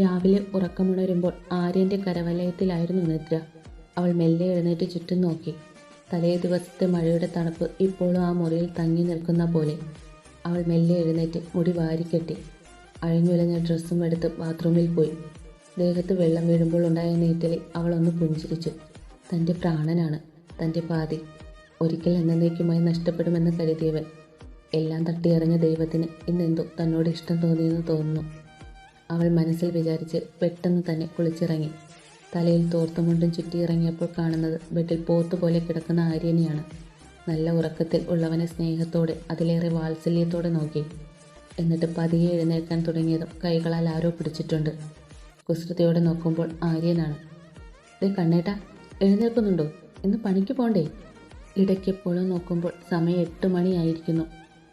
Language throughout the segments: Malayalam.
രാവിലെ ഉറക്കമുണരുമ്പോൾ ആര്യന്റെ കരവലയത്തിലായിരുന്നു നിദ്ര. അവൾ മെല്ലെ എഴുന്നേറ്റ് ചുറ്റും നോക്കി. തലേ ദിവസത്തെ മഴയുടെ തണുപ്പ് ഇപ്പോഴും ആ മുറിയിൽ തങ്ങി നിൽക്കുന്ന പോലെ. അവൾ മെല്ലെ എഴുന്നേറ്റ് മുടി വാരിക്കെട്ടി അഴിഞ്ഞുലഞ്ഞ ഡ്രസ്സും എടുത്ത് ബാത്റൂമിൽ പോയി. ദേഹത്ത് വെള്ളം വീഴുമ്പോൾ ഉണ്ടായ നീറ്റലിൽ അവൾ ഒന്ന് പുഞ്ചിരിച്ചു. തന്റെ പ്രാണനാണ്. തന്റെ പാതി. ഒരിക്കൽ എന്നേക്കുമായി നഷ്ടപ്പെടുമെന്ന് കരുതിയവൻ. എല്ലാം തട്ടിയറിഞ്ഞ ദൈവത്തിന് ഇന്നെന്തോ തന്നോട് ഇഷ്ടം തോന്നിയെന്ന് തോന്നുന്നു. അവൾ മനസ്സിൽ വിചാരിച്ച് പെട്ടെന്ന് തന്നെ കുളിച്ചിറങ്ങി. തലയിൽ തോർത്തുമുണ്ടും ചുറ്റിയിറങ്ങിയപ്പോൾ കാണുന്നത് ബെഡിൽ പോത്തുപോലെ കിടക്കുന്ന ആര്യനെയാണ്. നല്ല ഉറക്കത്തിൽ ഉള്ളവനെ സ്നേഹത്തോടെ അതിലേറെ വാത്സല്യത്തോടെ നോക്കി. എന്നിട്ട് പതിയെ എഴുന്നേൽക്കാൻ തുടങ്ങിയതും കൈകളാൽ ആരോ പിടിച്ചിട്ടുണ്ട്. കുസൃതിയോടെ നോക്കുമ്പോൾ ആര്യനാണ്. ഡേ കണ്ണേട്ടാ എഴുന്നേൽക്കുന്നുണ്ടോ? ഇന്ന് പണിക്ക് പോണ്ടേ? ഇടയ്ക്കെപ്പോഴും നോക്കുമ്പോൾ സമയം എട്ട് മണിയായിരിക്കുന്നു.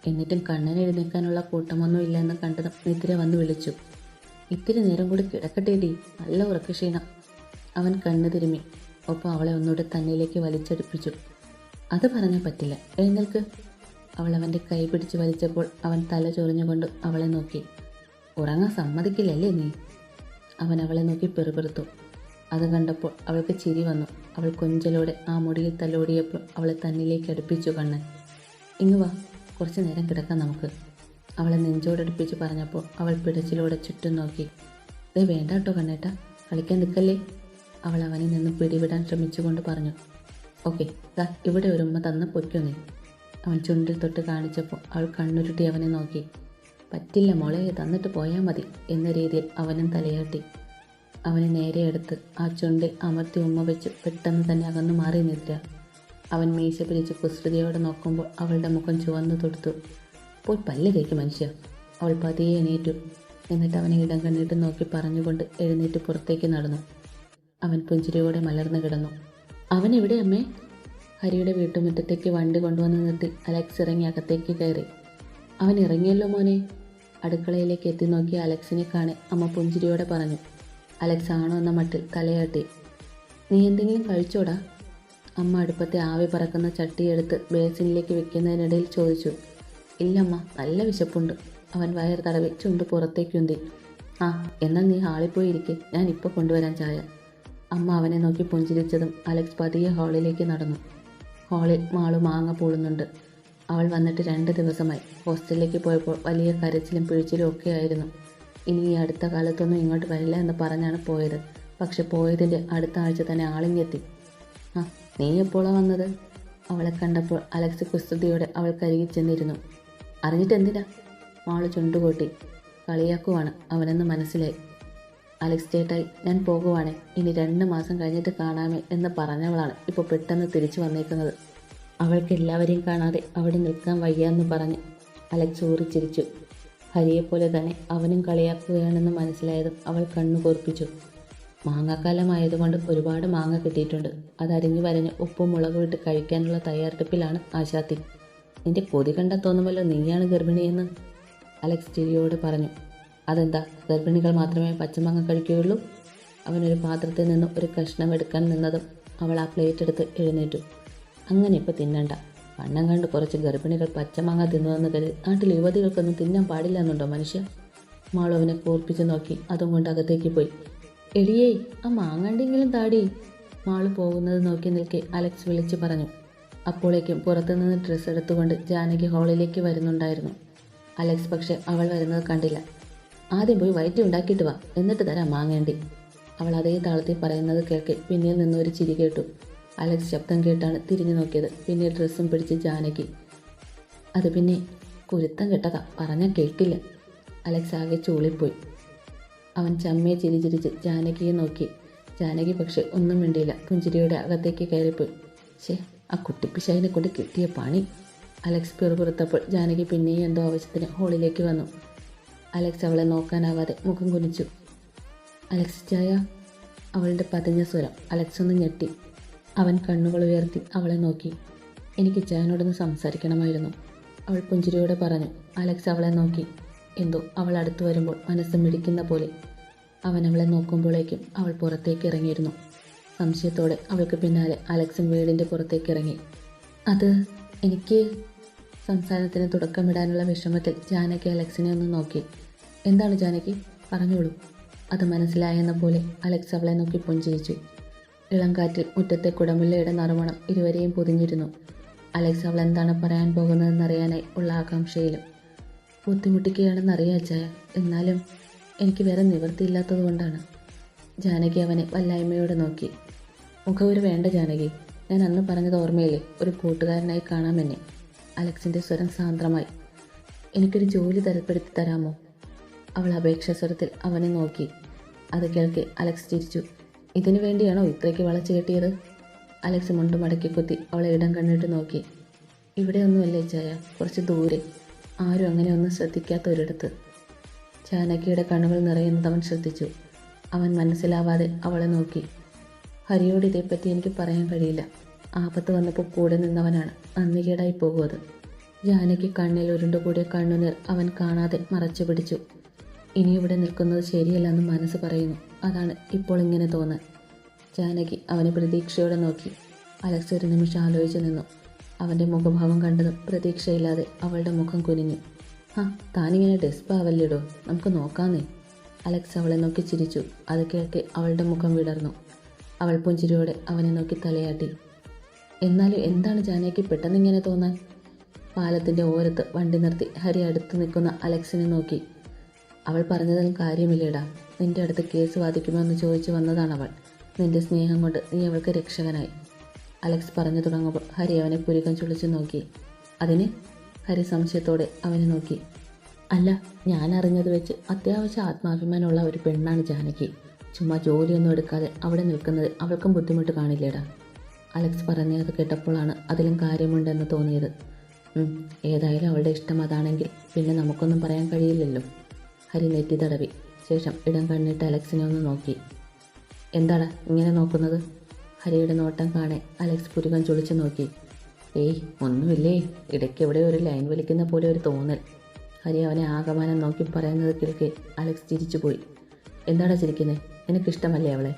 എന്നിട്ടും കണ്ണനെ എഴുന്നേൽക്കാനുള്ള കൂട്ടമൊന്നും ഇല്ലെന്ന് കണ്ടതും നിദ്ര വന്ന് വിളിച്ചു. ഇത്തിരി നേരം കൂടി കിടക്കട്ടേടി. നല്ല ഉറക്കക്ഷീണം അവൻ കണ്ണു തിരുമ്മി. ഒപ്പം അവളെ ഒന്നുകൂടെ തന്നിലേക്ക് വലിച്ചടുപ്പിച്ചു. അത് പറഞ്ഞാൽ പറ്റില്ല. എഴുന്നേൽക്ക്. അവൾ അവന്റെ കൈ പിടിച്ച് വലിച്ചപ്പോൾ അവൻ തല ചൊറിഞ്ഞുകൊണ്ട് അവളെ നോക്കി. ഉറങ്ങാൻ സമ്മതിക്കില്ലല്ലേ നീ? അവൻ അവളെ നോക്കി പെറുപെറുത്തു. അത് കണ്ടപ്പോൾ അവൾക്ക് ചിരി വന്നു. അവൾ കൊഞ്ചലോടെ ആ മുടിയിൽ തലോടിയപ്പോൾ അവളെ തന്നിലേക്ക് അടുപ്പിച്ചു കണ്ണൻ ഇങ്ങ് വാ. കുറച്ച് നേരം കിടക്കാം നമുക്ക്. അവളെ നെഞ്ചോടടുപ്പിച്ച് പറഞ്ഞപ്പോൾ അവൾ പിടച്ചിലൂടെ ചുറ്റും നോക്കി. ദേ വേണ്ട കേട്ടോ കണ്ണേട്ട കളിക്കാൻ നിൽക്കല്ലേ? അവൾ അവനിൽ നിന്ന് പിടിവിടാൻ ശ്രമിച്ചുകൊണ്ട് പറഞ്ഞു. ഓക്കെ ദാ ഇവിടെ ഒരു ഉമ്മ തന്ന പൊയ്ക്കോ നീ. അവൻ ചുണ്ടിൽ തൊട്ട് കാണിച്ചപ്പോൾ അവൾ കണ്ണുരുട്ടി അവനെ നോക്കി. പറ്റില്ല മോളെ തന്നിട്ട് പോയാൽ മതി എന്ന രീതിയിൽ അവനും തലയാട്ടി. അവനെ നേരെ എടുത്ത് ആ ചുണ്ടിൽ അമർത്തി ഉമ്മ വെച്ച് പെട്ടെന്ന് തന്നെ അകന്നു മാറി നിദ്ര അവൻ മീശ പിരിച്ച് കുസൃതിയോടെ നോക്കുമ്പോൾ അവളുടെ മുഖം ചുവന്നു തൊടുത്തു. പോയി പല്ല് കഴിക്കും മനുഷ്യ. അവൾ പതിയെ എണീറ്റു. എന്നിട്ട് അവനെ ഇടം കണ്ണിട്ട് നോക്കി പറഞ്ഞുകൊണ്ട് എഴുന്നേറ്റ് പുറത്തേക്ക് നടന്നു. അവൻ പുഞ്ചിരിയോടെ മലർന്നു കിടന്നു. അവൻ എവിടെ അമ്മേ? ഹരിയുടെ വീട്ടുമുറ്റത്തേക്ക് വണ്ടി കൊണ്ടുവന്ന് നിർത്തി അലക്സ് ഇറങ്ങി അകത്തേക്ക് കയറി. അവൻ ഇറങ്ങിയല്ലോ മോനെ. അടുക്കളയിലേക്ക് എത്തി നോക്കി അലക്സിനെ കാണെ അമ്മ പുഞ്ചിരിയോടെ പറഞ്ഞു. അലക്സ് ആണോ എന്ന മട്ടിൽ തലയാട്ടി. നീ എന്തെങ്കിലും കഴിച്ചോടാ? അമ്മ അടുപ്പത്തെ ആവി പറക്കുന്ന ചട്ടിയെടുത്ത് ബേസിനിലേക്ക് വെക്കുന്നതിനിടയിൽ ചോദിച്ചു. ഇല്ലമ്മ നല്ല വിശപ്പുണ്ട്. അവൻ വയർ തടവി ചുണ്ട് പുറത്തേക്കുന്തി ആ എന്നാൽ നീ ഹാളിൽ പോയി ഇരിക്കെ ഞാൻ ഇപ്പോൾ കൊണ്ടുവരാൻ ചായ. അമ്മ അവനെ നോക്കി പുഞ്ചിരിച്ചതും അലക്സ് പതിയെ ഹാളിലേക്ക് നടന്നു. ഹാളിൽ മാളു മാങ്ങ പൂളുന്നുണ്ട്. അവൾ വന്നിട്ട് രണ്ട് ദിവസമായി. ഹോസ്റ്റലിലേക്ക് പോയപ്പോൾ വലിയ കരച്ചിലും പിഴിച്ചിലും ഒക്കെ ആയിരുന്നു. ഇനി ഈ അടുത്ത കാലത്തൊന്നും ഇങ്ങോട്ട് വരില്ല എന്ന് പറഞ്ഞാണ് പോയത്. പക്ഷെ പോയതിന്റെ അടുത്ത ആഴ്ച തന്നെ ആളിങ്ങെത്തി. ആ നീ എപ്പോഴാണ് വന്നത്? അവളെ കണ്ടപ്പോൾ അലക്സ് കുസ്തുതിയോടെ അവൾ കരുകി ചെന്നിരുന്നു. അറിഞ്ഞിട്ട് എന്തിനാ മാൾ ചുണ്ടുകൂട്ടി. കളിയാക്കുവാണ് അവനെന്ന് മനസ്സിലായി. അലക്സ് ചേട്ടായി ഞാൻ പോകുവാണേ. ഇനി രണ്ട് മാസം കഴിഞ്ഞിട്ട് കാണാമേ എന്ന് പറഞ്ഞവളാണ് ഇപ്പോൾ പെട്ടെന്ന് തിരിച്ചു വന്നേക്കുന്നത്. അവൾക്ക് എല്ലാവരെയും കാണാതെ അവിടെ നിൽക്കാൻ വയ്യാന്ന് പറഞ്ഞ് അലക്സ് ഊറിച്ചിരിച്ചു ഹരിയെപ്പോലെ തന്നെ അവനും കളിയാക്കുകയാണെന്ന് മനസ്സിലായതും അവൾ കണ്ണു കോർപ്പിച്ചു മാങ്ങാക്കാലമായതുകൊണ്ട് ഒരുപാട് മാങ്ങ കിട്ടിയിട്ടുണ്ട്. അരിഞ്ഞു വരഞ്ഞ് ഉപ്പും മുളകും ഇട്ട് കഴിക്കാനുള്ള തയ്യാറെടുപ്പിലാണ് ആശാത്തി. നിന്റെ പൊതി കണ്ടാൽ തോന്നുമല്ലോ നീയാണ് ഗർഭിണിയെന്ന് അലക്സ് ചിരിയോട് പറഞ്ഞു അതെന്താ? ഗർഭിണികൾ മാത്രമേ പച്ചമാങ്ങ കഴിക്കുകയുള്ളൂ? അവനൊരു പാത്രത്തിൽ നിന്നും ഒരു കഷ്ണം എടുക്കാൻ നിന്നതും അവൾ ആ പ്ലേറ്റ് എടുത്ത് എഴുന്നേറ്റു. അങ്ങനെ ഇപ്പോൾ തിന്നണ്ട. വണ്ണം കണ്ട് കുറച്ച് ഗർഭിണികൾ പച്ചമാങ്ങ തിന്നുവെന്ന് കരുതി നാട്ടിൽ യുവതികൾക്കൊന്നും തിന്നാൻ പാടില്ല എന്നുണ്ടോ മനുഷ്യ? മാളു കൂർപ്പിച്ച് നോക്കി അതും കൊണ്ട് അകത്തേക്ക് പോയി. എടിയേ ആ മാങ്ങണ്ടെങ്കിലും താടി. മാളു പോകുന്നത് നോക്കി നിൽക്കെ അലക്സ് വിളിച്ചു പറഞ്ഞു അപ്പോഴേക്കും പുറത്തുനിന്ന് ഡ്രസ്സ് എടുത്തുകൊണ്ട് ജാനകി ഹാളിലേക്ക് വരുന്നുണ്ടായിരുന്നു. അലക്സ് പക്ഷെ അവൾ വരുന്നത് കണ്ടില്ല. ആദ്യം പോയി വയറ്റി ഉണ്ടാക്കിയിട്ട് വാ എന്നിട്ട് തരാം മാങ്ങേണ്ടി. അവൾ അതേ താളത്തിൽ പറയുന്നത് കേൾക്കെ പിന്നിൽ നിന്ന് ഒരു ചിരി കേട്ടു. അലക്സ് ശബ്ദം കേട്ടാണ് തിരിഞ്ഞു നോക്കിയത്. പിന്നെ ഡ്രസ്സും പിടിച്ച് ജാനകി. അത് പിന്നെ കുരുത്തം കെട്ടതാ പറഞ്ഞാൽ കേൾക്കില്ല. അലക്സ് ആകെ ചൂളിപ്പോയി. അവൻ ചമ്മയെ ചിരി ചിരിച്ച് ജാനകിയെ നോക്കി. ജാനകി പക്ഷെ ഒന്നും മിണ്ടിയില്ല. പുഞ്ചിരിയുടെ അകത്തേക്ക് കയറിപ്പോയി. ശേ ആ കുട്ടിപ്പിശാലിനെ കൊണ്ട് കിട്ടിയ പണി. അലക്സ് പിറുപുറത്തപ്പോൾ ജാനകി പിന്നെയും എന്തോ ആവശ്യത്തിന് ഹോളിലേക്ക് വന്നു. അലക്സ് അവളെ നോക്കാനാവാതെ മുഖം കുനിച്ചു. അലക്സ് ചായ. അവളുടെ പതിഞ്ഞ സ്വരം അലക്സ് ഒന്ന് ഞെട്ടി. അവൻ കണ്ണുകൾ ഉയർത്തി അവളെ നോക്കി. എനിക്ക് ചായനോടൊന്ന് സംസാരിക്കണമായിരുന്നു. അവൾ പുഞ്ചിരിയോടെ പറഞ്ഞു. അലക്സ് അവളെ നോക്കി. എന്തോ അവൾ അടുത്തു വരുമ്പോൾ മനസ്സ് മിടിക്കുന്ന പോലെ. അവൻ അവളെ നോക്കുമ്പോഴേക്കും അവൾ പുറത്തേക്ക് ഇറങ്ങിയിരുന്നു. സംശയത്തോടെ അവൾക്ക് പിന്നാലെ അലക്സൻ വീടിന്റെ പുറത്തേക്ക് ഇറങ്ങി. അത് എനിക്ക് സംസാരത്തിന് തുടക്കമിടാനുള്ള വിഷമത്തിൽ ജാനകി അലക്സിനെ ഒന്ന് നോക്കി. എന്താണ് ജാനകി? പറഞ്ഞോളൂ. അത് മനസ്സിലായെന്ന പോലെ അലക്സ് അവളെ നോക്കി പുഞ്ചിരിച്ചു. ഇളം കാറ്റിൽ മുറ്റത്തെ കുടമുല്ലയുടെ നറുമണം ഇരുവരെയും പൊതിഞ്ഞിരുന്നു. അലക്സ് അവൾ എന്താണ് പറയാൻ പോകുന്നതെന്നറിയാനായി ഉള്ള ആകാംക്ഷയിലും. ബുദ്ധിമുട്ടിക്കുകയാണെന്നറിയാം ചായ എന്നാലും എനിക്ക് വേറെ നിവൃത്തിയില്ലാത്തതുകൊണ്ടാണ് ജാനകി അവനെ വല്ലായ്മയോടെ നോക്കി. മുഖവര് വേണ്ട ജാനകി. ഞാൻ അന്ന് പറഞ്ഞത് ഓർമ്മയില്ലേ? ഒരു കൂട്ടുകാരനായി കാണാമെന്നെ അലക്സിന്റെ സ്വരം സാന്ദ്രമായി. എനിക്കൊരു ജോലി തരപ്പെടുത്തി തരാമോ? അവൾ അപേക്ഷ സ്വരത്തിൽ അവനെ നോക്കി. അത് കേൾക്കെ അലക്സ് ചിരിച്ചു. ഇതിനു വേണ്ടിയാണോ ഇത്രയ്ക്ക് വളച്ചു കെട്ടിയത്? അലക്സ് മുണ്ട് മടക്കി അവളെ ഇടം കണ്ടിട്ട് നോക്കി. ഇവിടെ ഒന്നുമല്ലേ ചായ? കുറച്ച് ദൂരെ. ആരും അങ്ങനെ ഒന്നും ശ്രദ്ധിക്കാത്ത ഒരിടത്ത്. ജാനകിയുടെ കണ്ണുകൾ നിറയുന്നത് അവൻ ശ്രദ്ധിച്ചു. അവൻ മനസ്സിലാവാതെ അവളെ നോക്കി. ഹരിയോട് ഇതേപ്പറ്റി എനിക്ക് പറയാൻ കഴിയില്ല. ആപത്ത് വന്നപ്പോൾ കൂടെ നിന്നവനാണ്. നന്ദികേടായി പോകും അത്. ജാനകി കണ്ണിൽ ഉരുണ്ടുകൂടിയ കണ്ണുനീർ അവൻ കാണാതെ മറച്ചു പിടിച്ചു. ഇനി ഇവിടെ നിൽക്കുന്നത് ശരിയല്ലെന്ന് മനസ്സ് പറയുന്നു. അതാണ് ഇപ്പോൾ ഇങ്ങനെ തോന്നാൻ. ജാനകി അവനെ പ്രതീക്ഷയോടെ നോക്കി. അലക്സ് ഒരു നിമിഷം ആലോചിച്ചു നിന്നു. അവന്റെ മുഖഭാവം കണ്ടതും പ്രതീക്ഷയില്ലാതെ അവളുടെ മുഖം കുനിഞ്ഞു. ആ താനിങ്ങനെ ഡെസ്പാവല്ലേടോ? നമുക്ക് നോക്കാന്നേ. അലക്സ് അവളെ നോക്കി ചിരിച്ചു. അത് കേൾക്കെ അവളുടെ മുഖം വിടർന്നു. അവൾ പുഞ്ചിരിയോടെ അവനെ നോക്കി തലയാട്ടി. എന്നാലും എന്താണ് ജാനകി പെട്ടെന്ന് ഇങ്ങനെ തോന്നാൻ? പാലത്തിന്റെ ഓരത്ത് വണ്ടി നിർത്തി ഹരി അടുത്ത് നിൽക്കുന്ന അലക്സിനെ നോക്കി. അവൾ പറഞ്ഞതിലും കാര്യമില്ലേടാ. നിന്റെ അടുത്ത് കേസ് വാദിക്കുമോ എന്ന് ചോദിച്ചു വന്നതാണ് അവൾ നിന്റെ സ്നേഹം കൊണ്ട് നീ അവൾക്ക് രക്ഷകനായി. അലക്സ് പറഞ്ഞു തുടങ്ങുമ്പോൾ ഹരി അവനെ പുരുകം ചുളിച്ചു നോക്കി. അതിന്? ഹരി സംശയത്തോടെ അവനെ നോക്കി. അല്ല ഞാൻ അറിഞ്ഞത് വെച്ച് അത്യാവശ്യം ആത്മാഭിമാനമുള്ള ഒരു പെണ്ണാണ് ജാനകി. ചുമ്മാ ജോലിയൊന്നും എടുക്കാതെ അവിടെ നിൽക്കുന്നത് അവൾക്കും ബുദ്ധിമുട്ട് കാണില്ലേടാ. അലക്സ് പറഞ്ഞത് കേട്ടപ്പോഴാണ് അതിലും കാര്യമുണ്ടെന്ന് തോന്നിയത്. ഏതായാലും അവളുടെ ഇഷ്ടം അതാണെങ്കിൽ പിന്നെ നമുക്കൊന്നും പറയാൻ കഴിയില്ലല്ലോ. ഹരി നെറ്റി തടവി. ശേഷം ഇടം കണ്ണിട്ട് അലക്സിനെ ഒന്ന് നോക്കി. എന്താടാ ഇങ്ങനെ നോക്കുന്നത്? ഹരിയുടെ നോട്ടം കാണെ അലക്സ് പുരുകം ചുളിച്ചു നോക്കി. ഏയ് ഒന്നുമില്ലേ? ഇടയ്ക്ക് എവിടെ ഒരു ലൈൻ വലിക്കുന്ന പോലെ ഒരു തോന്നൽ. ഹരി അവനെ ആകമാനം നോക്കി പറയുന്നത് കേൾക്കെ അലക്സ് ചിരിച്ചുപോയി. എന്താടാ ചിരിക്കുന്നത് നിനക്കിഷ്ടമല്ലേ അവളെ?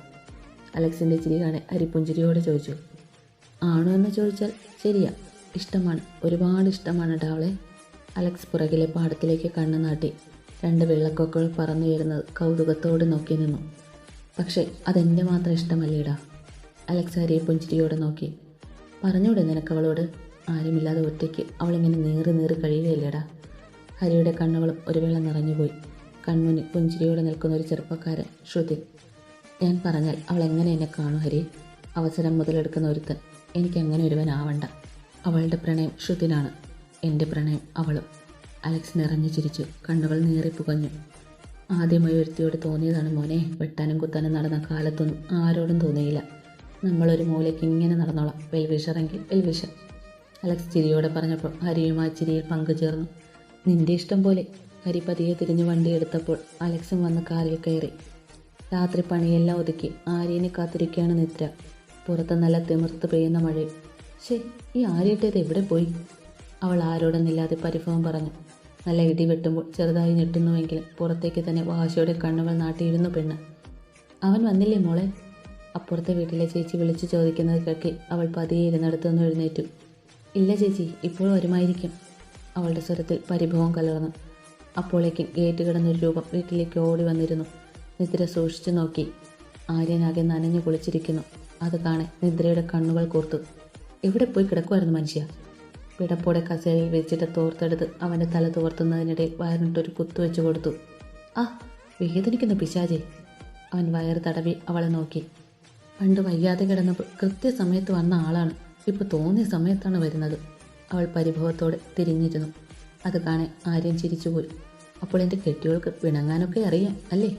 അലക്സിന്റെ ചിരി കാണെ അരിപ്പുഞ്ചിരിയോട് ചോദിച്ചു. ആണോ എന്ന് ചോദിച്ചാൽ ശരിയാ. ഇഷ്ടമാണ്. ഒരുപാട് ഇഷ്ടമാണ് കേട്ടോ അവളെ. അലക്സ് പുറകിലെ പാടത്തിലേക്ക് കണ്ണു നാട്ടി. രണ്ട് വെള്ളക്കൊക്കൾ പറന്നു വരുന്നത് കൗതുകത്തോട് നോക്കി നിന്നു. പക്ഷേ അതെന്റെ മാത്രം ഇഷ്ടമല്ലേടാ അലക്സ് പുഞ്ചിരിയോടെ നോക്കി. പറഞ്ഞൂടെ നിനക്കവളോട് ആരുമില്ലാതെ ഒറ്റയ്ക്ക് അവളിങ്ങനെ നീറി നീറി കഴിയുകയില്ലേടാ ഹരിയുടെ കണ്ണുകളും ഒരു വേള നിറഞ്ഞുപോയി. കൺമുന്നിൽ പുഞ്ചിരിയോടെ നിൽക്കുന്ന ഒരു ചെറുപ്പക്കാരൻ ശ്രുതി. ഞാൻ പറഞ്ഞാൽ അവൾ എങ്ങനെ എന്നെ കാണും ഹരി? അവസരം മുതലെടുക്കുന്ന ഒരുത്തൻ. എനിക്ക് അങ്ങനെ ഒരുവനാവണ്ട. അവളുടെ പ്രണയം ശ്രുതിനാണ് എന്റെ പ്രണയം അവളും. അലക്സ് നിറഞ്ഞു ചിരിച്ചു. കണ്ണുകൾ നീറി പുകഞ്ഞു. ആദ്യമായി ഒരുത്തിയോട് തോന്നിയതാണ് മോനെ. വെട്ടാനും കുത്താനും നടന്ന കാലത്തൊന്നും ആരോടും തോന്നിയില്ല. നമ്മളൊരു മൂലയ്ക്ക് ഇങ്ങനെ നടന്നോളാം. വെൽവിഷറെങ്കിൽ വെൽവിഷർ അലക്സ് ചിരിയോടെ പറഞ്ഞപ്പോൾ ഹരിയും ആ ചിരിയിൽ പങ്കുചേർന്നു. നിന്റെ ഇഷ്ടം പോലെ. ഹരി പതിയെ തിരിഞ്ഞ് വണ്ടിയെടുത്തപ്പോൾ അലക്സും വന്ന് കാറിൽ കയറി. രാത്രി പണിയെല്ലാം ഒതുക്കി ആര്യനെ കാത്തിരിക്കുകയാണ് നിദ്ര. പുറത്ത് നല്ല തിമിർത്ത് പെയ്യുന്ന മഴ ശേ ഈ ആര്യട്ടേത് എവിടെ പോയി? അവൾ ആരോടൊന്നില്ലാതെ പരിഭവം പറഞ്ഞു. നല്ല ഇടി വെട്ടുമ്പോൾ ചെറുതായി ഞെട്ടുന്നുവെങ്കിലും പുറത്തേക്ക് തന്നെ വാശിയോടെ കണ്ണുകൾ നാട്ടിയിരുന്നു പെണ്ണ്. അവൻ വന്നില്ലേ മോളെ? അപ്പുറത്തെ വീട്ടിലെ ചേച്ചി വിളിച്ചു ചോദിക്കുന്നത് കേൾക്കി അവൾ പതിയെ ഇരുന്നിടത്തു നിന്ന് എഴുന്നേറ്റു. ഇല്ല ചേച്ചി ഇപ്പോൾ വരുമായിരിക്കും അവളുടെ സ്വരത്തിൽ പരിഭവം കലർന്നു. അപ്പോഴേക്കും ഗേറ്റ് കിടന്നൊരു രൂപം വീട്ടിലേക്ക് ഓടി വന്നിരുന്നു. നിദ്ര സൂക്ഷിച്ചു നോക്കി. ആര്യനാകെ നനഞ്ഞു കുളിച്ചിരിക്കുന്നു. അത് കാണെ നിദ്രയുടെ കണ്ണുകൾ കൂർത്തു. എവിടെ പോയി കിടക്കുമായിരുന്നു മനുഷ്യ? പിടപ്പോടെ കസേരയിൽ വിരിച്ചിട്ട് തോർത്തെടുത്ത് അവന്റെ തല തോർത്തുന്നതിനിടയിൽ വയറിനിട്ടൊരു കുത്തുവെച്ച് കൊടുത്തു. ആ വേദനിക്കുന്ന പിശാചേ. അവൻ വയർ തടവി അവളെ നോക്കി. പണ്ട് വയ്യാതെ കിടന്നപ്പോൾ കൃത്യസമയത്ത് വന്ന ആളാണ്. ഇപ്പോൾ തോന്നിയ സമയത്താണ് വരുന്നത്. അവൾ പരിഭവത്തോടെ തിരിഞ്ഞിരുന്നു. അത് കാണെ ആര്യൻ ചിരിച്ചുപോയി. അപ്പോൾ എന്റെ കെട്ടികൾക്ക് പിണങ്ങാനൊക്കെ അറിയാം അല്ലേ?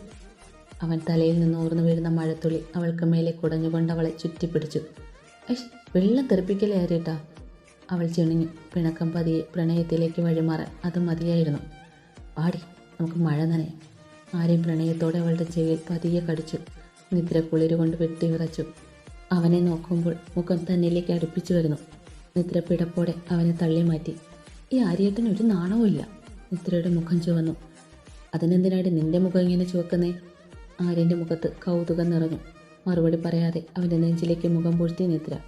അവൻ തലയിൽ നിന്ന് ഊർന്നു വീഴുന്ന മഴത്തുള്ളി അവൾക്ക് മേലെ കുടഞ്ഞുകൊണ്ട് അവളെ ചുറ്റിപ്പിടിച്ചു. ഐഷ് വെള്ളം തെറിപ്പിക്കലേ ആരേട്ടാ അവൾ ചിണിഞ്ഞു. പിണക്കം പതിയെ പ്രണയത്തിലേക്ക് വഴിമാറാൻ അത് മതിയായിരുന്നു. പാടി നമുക്ക് മഴ നനയാം. ആരെയും പ്രണയത്തോടെ അവളുടെ ചെവിയിൽ പതിയെ കടിച്ചു. നിദ്ര കുളിരുകൊണ്ട് വെട്ടി വിറച്ചു. അവനെ നോക്കുമ്പോൾ മുഖം തന്നിലേക്ക് അടുപ്പിച്ചു വരുന്നു. നിദ്ര പിടപ്പോടെ അവനെ തള്ളി മാറ്റി. ഈ ആര്യത്തിന് ഒരു നാണവും ഇല്ല നിദ്രയുടെ മുഖം ചുവന്നു. അതിനെന്തിനായിട്ട് നിന്റെ മുഖം ഇങ്ങനെ ചുവക്കുന്നേ? ആര്യന്റെ മുഖത്ത് കൗതുകം നിറഞ്ഞു. മറുപടി പറയാതെ അവന്റെ നെഞ്ചിലേക്ക് മുഖം പൊഴുത്തി നിദ്ര.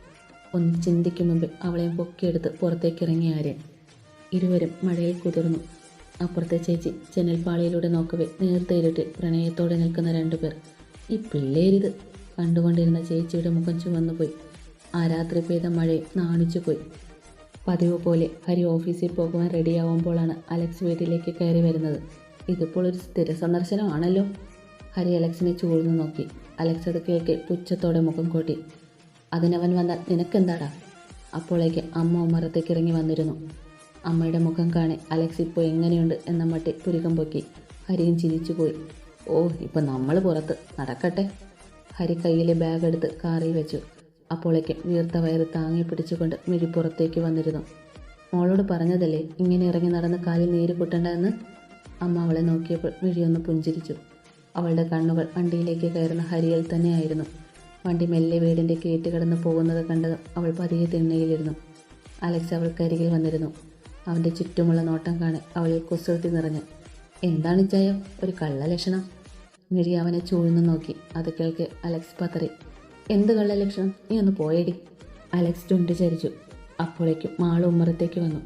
ഒന്ന് ചിന്തിക്കും മുമ്പ് അവളെ പൊക്കിയെടുത്ത് പുറത്തേക്ക് ഇറങ്ങിയ ആര്യൻ. ഇരുവരും മഴയിൽ കുതിർന്നു. അപ്പുറത്തെ ചേച്ചി ജനൽപ്പാളിയിലൂടെ നോക്കവേ നേർത്ത ഇരുട്ടിൽ പ്രണയത്തോടെ നിൽക്കുന്ന രണ്ടുപേർ ഈ പിള്ളേരിത്? കണ്ടുകൊണ്ടിരുന്ന ചേച്ചിയുടെ മുഖം ചുവന്നുപോയി. ആ രാത്രി പെയ്ത മഴയും നാണിച്ചു പോയി പതിവ് പോലെ ഹരി ഓഫീസിൽ പോകുവാൻ റെഡിയാവുമ്പോഴാണ് അലക്സ് വീട്ടിലേക്ക് കയറി വരുന്നത്. ഇതിപ്പോൾ ഒരു സ്ഥിര സന്ദർശനമാണല്ലോ. ഹരി അലക്സിനെ ചൂഴ്ന്നു നോക്കി. അലക്സ് അത് കേൾക്കെ പുച്ഛത്തോടെ മുഖം കൂട്ടി. അതിനവൻ വന്നാൽ നിനക്കെന്താടാ? അപ്പോഴേക്ക് അമ്മ ഉമ്മറത്തേക്ക് ഇറങ്ങി വന്നിരുന്നു. അമ്മയുടെ മുഖം കാണെ അലക്സ് ഇപ്പോൾ എങ്ങനെയുണ്ട് എന്ന മട്ടി പുരുകം പൊക്കി. ഹരിയും ചിരിച്ചുപോയി ഓ ഇപ്പം നമ്മൾ പുറത്ത് നടക്കട്ടെ? ഹരി കയ്യിലെ ബാഗ് എടുത്ത് കാറിൽ വെച്ചു. അപ്പോഴേക്കും വീർത്ത വയറ് താങ്ങി പിടിച്ചുകൊണ്ട് മിഴി പുറത്തേക്ക് വന്നിരുന്നു. മോളോട് പറഞ്ഞതല്ലേ ഇങ്ങനെ ഇറങ്ങി നടന്ന് കാലിൽ നീര് പൊട്ടണ്ടെന്ന്? അമ്മ അവളെ നോക്കിയപ്പോൾ മിഴിയൊന്ന് പുഞ്ചിരിച്ചു. അവളുടെ കണ്ണുകൾ വണ്ടിയിലേക്ക് കയറുന്ന ഹരിയിൽ തന്നെയായിരുന്നു. വണ്ടി മെല്ലെ വീടിന്റെ കയറ്റി കടന്നു പോകുന്നത് കണ്ടതും അവൾ പതിയെ തിണ്ണയിലിരുന്നു. അലക്സ് അവൾക്കരികിൽ വന്നിരുന്നു. അവന്റെ ചുറ്റുമുള്ള നോട്ടം കാണെ അവളിൽ കുസൃതി നിറഞ്ഞു. എന്താണ് ജയം ഒരു കള്ള ലക്ഷണം. മിഴി അവനെ ചൂഴ്ന്നു നോക്കി. അത് കേൾക്ക് അലക്സ് പതറി. എന്ത് കള്ള ലക്ഷണം? നീ ഒന്ന് പോയടി. അലക്സ് ചുണ്ട് ചരിച്ചു. അപ്പോഴേക്കും മാൾ ഉമ്മറത്തേക്ക് വന്നു.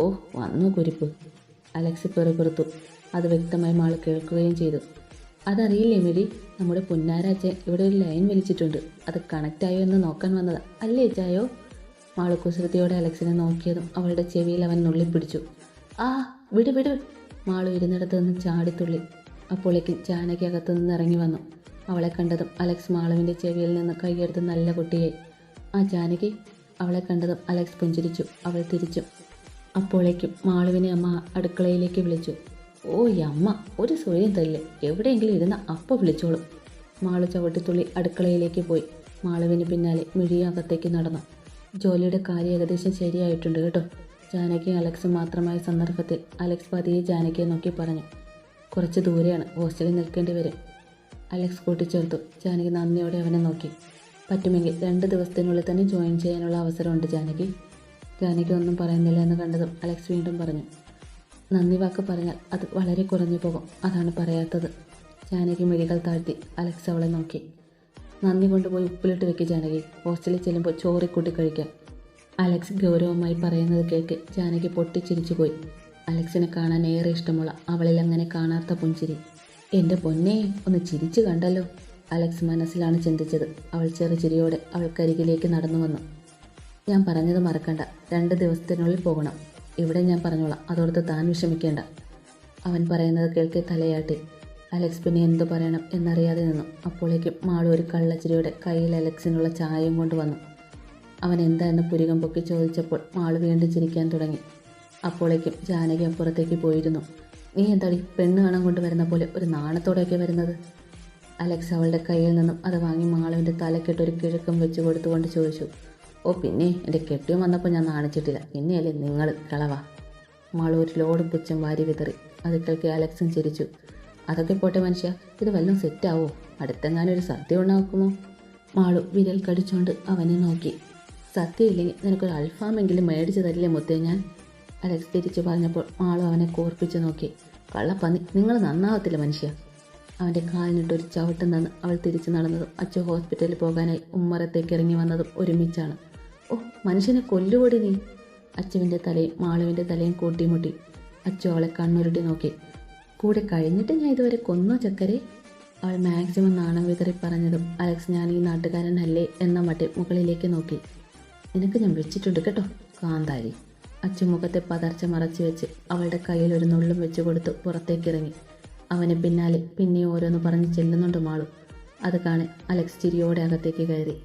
ഓ വന്നു കുരിപ്പ്. അലക്സ് പെറുപെറുത്തു. അത് വ്യക്തമായി മാൾ കേൾക്കുകയും ചെയ്തു. അതറിയില്ലേ മെലി? നമ്മുടെ പൊന്നാരാച്ചൻ ഇവിടെ ഒരു ലൈൻ വലിച്ചിട്ടുണ്ട് അത് കണക്റ്റ് ആയോ എന്ന് നോക്കാൻ വന്നതാ. അല്ലേ ചായോ? മാൾ കുസൃതിയോടെ അലക്സിനെ നോക്കിയതും അവളുടെ ചെവിയിൽ അവൻ നുള്ളിപ്പിടിച്ചു ആ വിട് വിട്. മാളു ഇരുന്നിടത്ത് നിന്ന് ചാടിത്തുള്ളി അപ്പോഴേക്കും ചാനയ്ക്കകത്തു നിന്ന് ഇറങ്ങി വന്നു. അവളെ കണ്ടതും അലക്സ് മാളുവിന്റെ ചെവിയിൽ നിന്ന് കൈയെടുത്ത് നല്ല കുട്ടിയെ ആ ജാനകി അവളെ കണ്ടതും അലക്സ് പുഞ്ചിരിച്ചു. അവൾ തിരിച്ചു. അപ്പോഴേക്കും മാളുവിനെ അമ്മ അടുക്കളയിലേക്ക് വിളിച്ചു. ഓ അമ്മ ഒരു സുഴിയും തല്ല് എവിടെയെങ്കിലും ഇരുന്ന അപ്പ വിളിച്ചോളും. മാൾ ചവിട്ടിത്തുള്ളി അടുക്കളയിലേക്ക് പോയി. മാളുവിന് പിന്നാലെ മിഴിയകത്തേക്ക് നടന്നു. ജോലിയുടെ കാര്യം ഏകദേശം ശരിയായിട്ടുണ്ട് കേട്ടോ. ജാനകി അലക്സ് മാത്രമായ സന്ദർഭത്തിൽ അലക്സ് പതിയെ ജാനകിയെ നോക്കി പറഞ്ഞു. കുറച്ച് ദൂരെയാണ് ഹോസ്റ്റലിൽ നിൽക്കേണ്ടി വരും. അലക്സ് കൂട്ടിച്ചേർത്തു. ജാനകി നന്ദിയോടെ അവനെ നോക്കി. പറ്റുമെങ്കിൽ രണ്ട് ദിവസത്തിനുള്ളിൽ തന്നെ ജോയിൻ ചെയ്യാനുള്ള അവസരമുണ്ട് ജാനകി. ജാനകി ഒന്നും പറയുന്നില്ല എന്ന് കണ്ടതും അലക്സ് വീണ്ടും പറഞ്ഞു. നന്ദി വാക്ക് പറഞ്ഞാൽ അത് വളരെ കുറഞ്ഞു പോകും. അതാണ് പറയാത്തത്. ജാനകി മിഴികൾ താഴ്ത്തി അലക്സ് അവളെ നോക്കി. നന്ദി കൊണ്ടുപോയി ഉപ്പിലിട്ട് വെക്ക് ജാനകി. ഹോസ്റ്റലിൽ ചെല്ലുമ്പോൾ ചോറിക്കൂട്ടി കഴിക്കാം. അലക്സ് ഗൗരവമായി പറയുന്നത് കേൾക്ക് ജാനകി പൊട്ടിച്ചിരിച്ചുപോയി അലക്സിനെ കാണാൻ ഏറെ ഇഷ്ടമുള്ള അവളിൽ അങ്ങനെ കാണാത്ത പുഞ്ചിരി. എന്റെ പൊന്നെ ഒന്ന് ചിരിച്ചു കണ്ടല്ലോ അലക്സ് മനസ്സിലാണ് ചിന്തിച്ചത്. അവൾ ചെറു ചിരിയോടെ അവൾക്കരികിലേക്ക് നടന്നു വന്നു. ഞാൻ പറഞ്ഞത് മറക്കണ്ട. രണ്ട് ദിവസത്തിനുള്ളിൽ പോകണം. ഇവിടെ ഞാൻ പറഞ്ഞോളാം. അതോർത്ത് താൻ വിഷമിക്കേണ്ട. അവൻ പറയുന്നത് കേൾക്കെ തലയാട്ടി. അലക്സ് പിന്നെ എന്തു പറയണം എന്നറിയാതെ നിന്നു. അപ്പോഴേക്കും മാളു ഒരു കള്ളച്ചിരിയുടെ കയ്യിൽ അലക്സിനുള്ള ചായയും കൊണ്ടുവന്നു അവൻ എന്താ എന്ന് പുരികം പൊക്കി ചോദിച്ചപ്പോൾ മാളു വീണ്ടും ചിരിക്കാൻ തുടങ്ങി. അപ്പോഴേക്കും ജാനകി അപ്പുറത്തേക്ക് പോയിരുന്നു. നീ എന്താടി പെണ്ണ് കാണാൻ കൊണ്ടുവരുന്ന പോലെ ഒരു നാണത്തോടെയൊക്കെ വരുന്നത്? അലക്സ് അവളുടെ കയ്യിൽ നിന്നും അത് വാങ്ങി മാളുവിന്റെ തലക്കെട്ടൊരു കിഴക്കം വെച്ച് കൊടുത്തുകൊണ്ട് ചോദിച്ചു. ഓ പിന്നെ എന്റെ കെട്ടിയും വന്നപ്പോൾ ഞാൻ നാണിച്ചിട്ടില്ല. പിന്നെയല്ലേ നിങ്ങൾ കളവ. മളൂരിൽ ഒരു ലോഡ് പുച്ഛം വാരി വിതറി. അത് കേൾക്കി അലക്സും ചിരിച്ചു. അതൊക്കെ പോട്ടെ മനുഷ്യ ഇത് വല്ലതും സെറ്റാവോ അടുത്തെങ്ങാനും ഒരു സദ്യ ഉണ്ടാക്കുമോ? മാളു വിരൽ കടിച്ചുകൊണ്ട് അവനെ നോക്കി. സദ്യ ഇല്ലെങ്കിൽ നിനക്കൊരു അൽഫാമെങ്കിലും മേടിച്ചു തരില്ലേ മുത്തേ ഞാൻ? അലക്സ് തിരിച്ചു പറഞ്ഞപ്പോൾ മാളു അവനെ കോർപ്പിച്ച് നോക്കി. കള്ളപ്പന്നി നിങ്ങൾ നന്നാവത്തില്ല മനുഷ്യ. അവന്റെ കാലിനിട്ടൊരു ചവിട്ടം തന്ന് അവൾ തിരിച്ചു നടന്നതും അച്ഛൻ ഹോസ്പിറ്റലിൽ പോകാനായി ഉമ്മറത്തേക്ക് ഇറങ്ങി വന്നതും ഒരുമിച്ചാണ്. ഓ മനുഷ്യനെ കൊല്ലുപൊടി നീ. അച്ചുവിന്റെ തലയും മാളുവിന്റെ തലയും കൂട്ടിമുട്ടി അച്ചു അവളെ കണ്ണുരുട്ടി നോക്കി. കൂടെ കഴിഞ്ഞിട്ട് ഞാൻ ഇതുവരെ കൊന്നോ ചക്കരെ? അവൾ മാക്സിമം നാണം വിതറി പറഞ്ഞതും അലക്സ് ഞാൻ ഈ നാട്ടുകാരനല്ലേ എന്ന മട്ടിൽ മുകളിലേക്ക് നോക്കി. നിനക്ക് ഞാൻ വെച്ചിട്ടുണ്ട് കേട്ടോ കാന്താരി. അച്ചു മുഖത്തെ പതർച്ച മറച്ചു വെച്ച് അവളുടെ കയ്യിൽ ഒരു നുള്ളും വെച്ച് കൊടുത്ത് പുറത്തേക്ക് ഇറങ്ങി. അവന് പിന്നാലെ പിന്നെ ഓരോന്ന് പറഞ്ഞ് ചെല്ലുന്നുണ്ട് മാളു. അത് കാണെ അലക്സ് ചിരിയോടെ അകത്തേക്ക് കയറി.